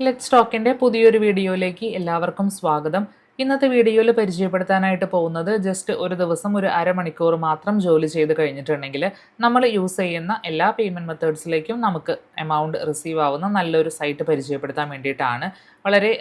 Let സ്റ്റോക്കിന്റെ പുതിയൊരു വീഡിയോയിലേക്ക് എല്ലാവർക്കും സ്വാഗതം. ഇന്നത്തെ വീഡിയോയിൽ പരിചയപ്പെടുത്താനായിട്ട് പോകുന്നത് ജസ്റ്റ് ഒരു ദിവസം ഒരു അരമണിക്കൂർ മാത്രം ജോലി ചെയ്ത് കഴിഞ്ഞിട്ടുണ്ടെങ്കിൽ നമ്മൾ യൂസ് ചെയ്യുന്ന എല്ലാ പേയ്മെന്റ് മെത്തേഡ്സിലേക്കും നമുക്ക് എമൗണ്ട് റിസീവ് ആവുന്ന നല്ലൊരു സൈറ്റ് പരിചയപ്പെടുത്താൻ വേണ്ടിയിട്ടാണ്. വളരെ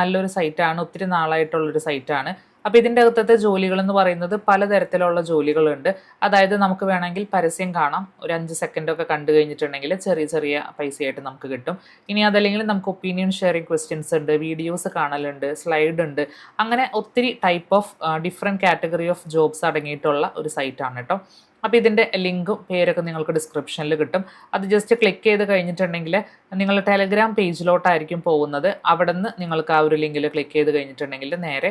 നല്ലൊരു സൈറ്റാണ് ഒത്തിരി നാളായിട്ടുള്ളൊരു സൈറ്റാണ് അപ്പോൾ ഇതിന്റെ അകത്തത്തെ ജോലികൾ എന്ന് പറയുന്നത് പലതരത്തിലുള്ള ജോലികളുണ്ട്. അതായത് നമുക്ക് വേണമെങ്കിൽ പരസ്യം കാണാം. ഒരു അഞ്ച് സെക്കൻഡൊക്കെ കണ്ടു കഴിഞ്ഞിട്ടുണ്ടെങ്കിൽ ചെറിയ ചെറിയ പൈസയായിട്ട് നമുക്ക് കിട്ടും. ഇനി അതല്ലെങ്കിൽ നമുക്ക് ഒപ്പീനിയൻ ഷെയറിംഗ് ക്വസ്റ്റ്യൻസ് ഉണ്ട് വീഡിയോസ് കാണലുണ്ട് സ്ലൈഡ് ഉണ്ട്. അങ്ങനെ ഒത്തിരി type of different category of jobs അടങ്ങിയിട്ടുള്ള ഒരു സൈറ്റാണ് കേട്ടോ അപ്പോൾ ഇതിന്റെ ലിങ്കും പേരൊക്കെ നിങ്ങൾക്ക് ഡിസ്ക്രിപ്ഷനിൽ കിട്ടും. അത് ജസ്റ്റ് ക്ലിക്ക് ചെയ്ത് കഴിഞ്ഞിട്ടുണ്ടെങ്കിൽ നിങ്ങൾ ടെലഗ്രാം പേജിലോട്ടായിരിക്കും പോകുന്നത്. അവിടെ നിന്ന് നിങ്ങൾക്ക് ആ ഒരു ലിങ്കിൽ ക്ലിക്ക് ചെയ്ത് കഴിഞ്ഞിട്ടുണ്ടെങ്കിൽ നേരെ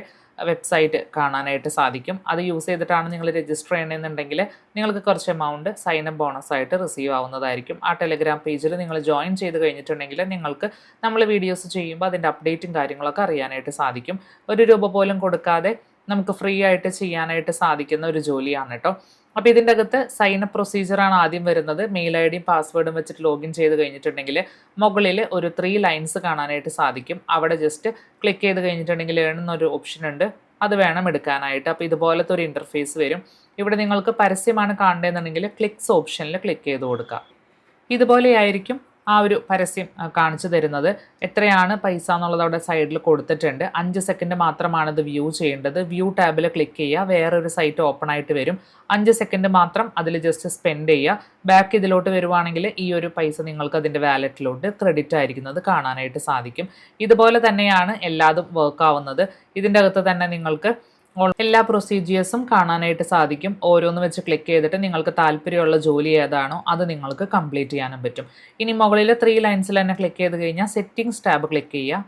വെബ്സൈറ്റ് കാണാനായിട്ട് സാധിക്കും. അത് യൂസ് ചെയ്തിട്ടാണ് നിങ്ങൾ രജിസ്റ്റർ ചെയ്യണമെന്നുണ്ടെങ്കിൽ നിങ്ങൾക്ക് കുറച്ച് എമൗണ്ട് സൈൻ അപ്പ് ബോണസ് ആയിട്ട് റിസീവ് ആവുന്നതായിരിക്കും. ആ ടെലിഗ്രാം പേജിൽ നിങ്ങൾ ജോയിൻ ചെയ്ത് കഴിഞ്ഞിട്ടുണ്ടെങ്കിൽ നിങ്ങൾക്ക് നമ്മൾ വീഡിയോസ് ചെയ്യുമ്പോൾ അതിന്റെ അപ്ഡേറ്റും കാര്യങ്ങളൊക്കെ അറിയാനായിട്ട് സാധിക്കും. ഒരു രൂപ പോലും കൊടുക്കാതെ നമുക്ക് ഫ്രീ ആയിട്ട് ചെയ്യാനായിട്ട് സാധിക്കുന്ന ഒരു ജോലിയാണ് കേട്ടോ അപ്പോൾ ഇതിന്റെ അകത്ത് സൈൻ അപ്പ് പ്രൊസീജിയറാണ് ആദ്യം വരുന്നത്. മെയിൽ ഐ ഡിയും പാസ്വേഡും വെച്ചിട്ട് ലോഗിൻ ചെയ്ത് കഴിഞ്ഞിട്ടുണ്ടെങ്കിൽ മുകളിൽ ഒരു ത്രീ ലൈൻസ് കാണാനായിട്ട് സാധിക്കും. അവിടെ ജസ്റ്റ് ക്ലിക്ക് ചെയ്ത് കഴിഞ്ഞിട്ടുണ്ടെങ്കിൽ എന്നൊരു ഓപ്ഷൻ ഉണ്ട്. അത് വേണം എടുക്കാനായിട്ട്. അപ്പോൾ ഇതുപോലത്തെ ഒരു ഇന്റർഫേസ് വരും. ഇവിടെ നിങ്ങൾക്ക് പരസ്യമാണ് കാണേണ്ടതെന്നുണ്ടെങ്കിൽ ക്ലിക്സ് ഓപ്ഷനിൽ ക്ലിക്ക് ചെയ്ത് കൊടുക്കുക. ഇതുപോലെയായിരിക്കും ആ ഒരു പരസ്യം കാണിച്ചു തരുന്നത്. എത്രയാണ് പൈസ എന്നുള്ളത് അവിടെ സൈഡിൽ കൊടുത്തിട്ടുണ്ട്. അഞ്ച് സെക്കൻഡ് മാത്രമാണ് ഇത് വ്യൂ ചെയ്യേണ്ടത്. വ്യൂ ടാബിൽ ക്ലിക്ക് ചെയ്യുക. വേറൊരു സൈറ്റ് ഓപ്പൺ ആയിട്ട് വരും. അഞ്ച് സെക്കൻഡ് മാത്രം അതിൽ ജസ്റ്റ് സ്പെൻഡ് ചെയ്യുക. ബാക്ക് ഇതിലോട്ട് വരുവാണെങ്കിൽ ഈ ഒരു പൈസ നിങ്ങൾക്ക് അതിന്റെ വാലറ്റിലോട്ട് ക്രെഡിറ്റ് ആയിരിക്കുന്നത് കാണാനായിട്ട് സാധിക്കും. ഇതുപോലെ തന്നെയാണ് എല്ലാതും വർക്ക് ആവുന്നത്. ഇതിന്റെ അകത്ത് തന്നെ നിങ്ങൾക്ക് എല്ലാ പ്രൊസീജിയേഴ്സും കാണാനായിട്ട് സാധിക്കും. ഓരോന്ന് വെച്ച് ക്ലിക്ക് ചെയ്തിട്ട് നിങ്ങൾക്ക് താല്പര്യമുള്ള ജോലി ഏതാണോ അത് നിങ്ങൾക്ക് കംപ്ലീറ്റ് ചെയ്യാനും പറ്റും. ഇനി മുകളിൽ ത്രീ ലൈൻസിൽ തന്നെ ക്ലിക്ക് ചെയ്ത് കഴിഞ്ഞാൽ സെറ്റിംഗ്സ് ടാബ് ക്ലിക്ക് ചെയ്യുക.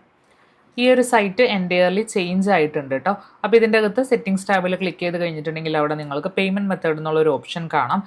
ഈ ഒരു സൈറ്റ് എന്റയർലി ചേഞ്ച് ആയിട്ടുണ്ട് കേട്ടോ അപ്പോൾ ഇതിന്റെ അകത്ത് സെറ്റിംഗ്സ് ടാബിൽ ക്ലിക്ക് ചെയ്ത് കഴിഞ്ഞിട്ടുണ്ടെങ്കിൽ അവിടെ നിങ്ങൾക്ക് പേയ്മെന്റ് മെത്തേഡ് എന്നുള്ള ഒരു ഓപ്ഷൻ കാണാം.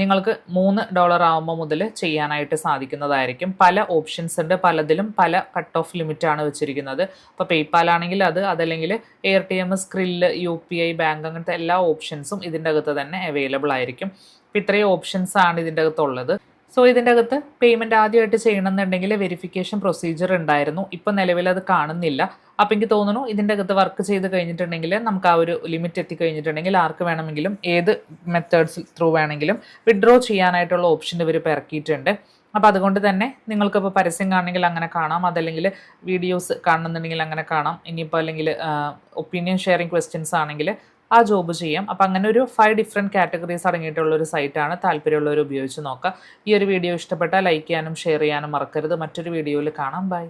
നിങ്ങൾക്ക് മൂന്ന് ഡോളർ ആവുമ്പോൾ മുതൽ ചെയ്യാനായിട്ട് സാധിക്കുന്നതായിരിക്കും. പല ഓപ്ഷൻസ് ഉണ്ട്. പലതിലും പല കട്ട് ഓഫ് ലിമിറ്റാണ് വെച്ചിരിക്കുന്നത്. അപ്പോൾ പേയ്പാൽ ആണെങ്കിൽ അത് അതല്ലെങ്കിൽ Airtm S Skrill U P I bank അങ്ങനത്തെ എല്ലാ ഓപ്ഷൻസും ഇതിന്റെ അകത്ത് തന്നെ അവൈലബിൾ ആയിരിക്കും. അപ്പോൾ ഇത്രയും ഓപ്ഷൻസ് ആണ് ഇതിന്റെ അകത്തുള്ളത്. സോ ഇതിന്റെ അകത്ത് പേയ്മെന്റ് ആദ്യമായിട്ട് ചെയ്യണമെന്നുണ്ടെങ്കിൽ വെരിഫിക്കേഷൻ പ്രൊസീജിയർ ഉണ്ടായിരുന്നു. ഇപ്പം നിലവിൽ അത് കാണുന്നില്ല. അപ്പം എനിക്ക് തോന്നുന്നു ഇതിന്റെ അകത്ത് വർക്ക് ചെയ്ത് കഴിഞ്ഞിട്ടുണ്ടെങ്കിൽ നമുക്ക് ആ ഒരു ലിമിറ്റ് എത്തി കഴിഞ്ഞിട്ടുണ്ടെങ്കിൽ ആർക്ക് വേണമെങ്കിലും ഏത് മെത്തേഡ്സ് ത്രൂ വേണമെങ്കിലും വിഡ്രോ ചെയ്യാനായിട്ടുള്ള ഓപ്ഷൻ ഇവർ പിറക്കിയിട്ടുണ്ട്. അപ്പോൾ അതുകൊണ്ട് തന്നെ നിങ്ങൾക്കിപ്പോൾ പരസ്യം കാണണമെങ്കിൽ അങ്ങനെ കാണാം. അതല്ലെങ്കിൽ വീഡിയോസ് കാണണമെന്നുണ്ടെങ്കിൽ അങ്ങനെ കാണാം. ഇനിയിപ്പോൾ അല്ലെങ്കിൽ ഒപ്പീനിയൻ ഷെയറിങ് ക്വസ്റ്റ്യൻസ് ആണെങ്കിൽ ആ ജോബ് ചെയ്യാം. അപ്പം അങ്ങനെ ഒരു ഫൈവ് ഡിഫറെന്റ് കാറ്റഗറീസ് അടങ്ങിയിട്ടുള്ള ഒരു സൈറ്റാണ് താല്പര്യമുള്ളവർ ഉപയോഗിച്ച് നോക്കുക. ഈ ഒരു വീഡിയോ ഇഷ്ടപ്പെട്ടാൽ ലൈക്ക് ചെയ്യാനും ഷെയർ ചെയ്യാനും മറക്കരുത്. മറ്റൊരു വീഡിയോയിൽ കാണാം. ബൈ